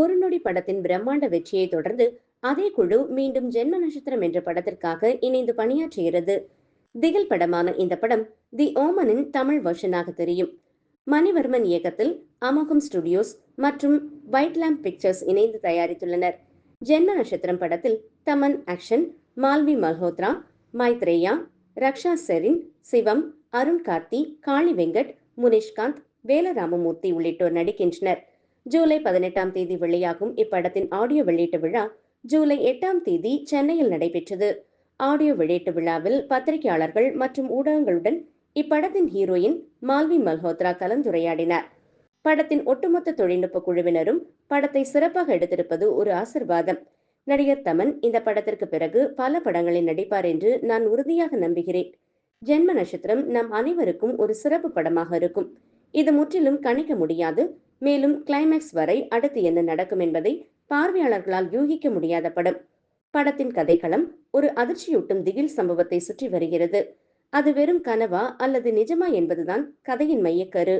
ஒரு நொடி படத்தின் பிரம்மாண்ட வெற்றியை தொடர்ந்து அதே குழு மீண்டும் ஜென்ம நட்சத்திரம் என்ற படத்திற்காக இணைந்து பணியாற்றுகிறது. திகில் படமான இந்த படம் தி ஓமனின் தமிழ் வருஷனாக தெரியும். மணிவர்மன் இயக்கத்தில் அமோகம் ஸ்டுடியோஸ் மற்றும் வைட் லேம்ப் பிக்சர்ஸ் இணைந்து தயாரித்துள்ளனர். ஜென்ம நட்சத்திரம் படத்தில் தமன் ஆக்ஷன் மால்வி மல்ஹோத்ரா மைத்ரேயா ரக்ஷா செரின் சிவம் அருண் கார்த்தி காளி வெங்கட் முனிஷ்காந்த் வேலராமமூர்த்தி உள்ளிட்டோர் நடிக்கின்றனர். ஜூலை பதினெட்டாம் தேதி வெளியாகும் இப்படத்தின் ஆடியோ வெளியீட்டு விழா ஜூலை எட்டாம் தேதி சென்னையில் நடைபெற்றது. ஆடியோ வெளியீட்டு விழாவில் பத்திரிகையாளர்கள் மற்றும் ஊடகங்களுடன் இப்படத்தின் ஹீரோயின் மால்வி மல்ஹோத்ரா கலந்துரையாடினார். படத்தின் ஒட்டுமொத்த தொழில்நுட்ப குழுவினரும் படத்தை சிறப்பாக எடுத்திருப்பது ஒரு ஆசிர்வாதம். நடிகர் தமன் இந்த படத்திற்கு பிறகு பல படங்களில் நடிப்பார் என்று நான் உறுதியாக நம்புகிறேன். ஜென்ம நட்சத்திரம் நம் அனைவருக்கும் ஒரு சிறப்பு படமாக இருக்கும். இது முற்றிலும் கணிக்க முடியாது மேலும் கிளைமேக்ஸ் வரை அடுத்து என்ன நடக்கும் என்பதை பார்வையாளர்களால் யூகிக்க முடியாத படம். படத்தின் கதைக்களம் ஒரு அதிர்ச்சியூட்டும் திகில் சம்பவத்தை சுற்றி வருகிறது. அது வெறும் கனவா அல்லது நிஜமா என்பதுதான் கதையின் மையக்கரு.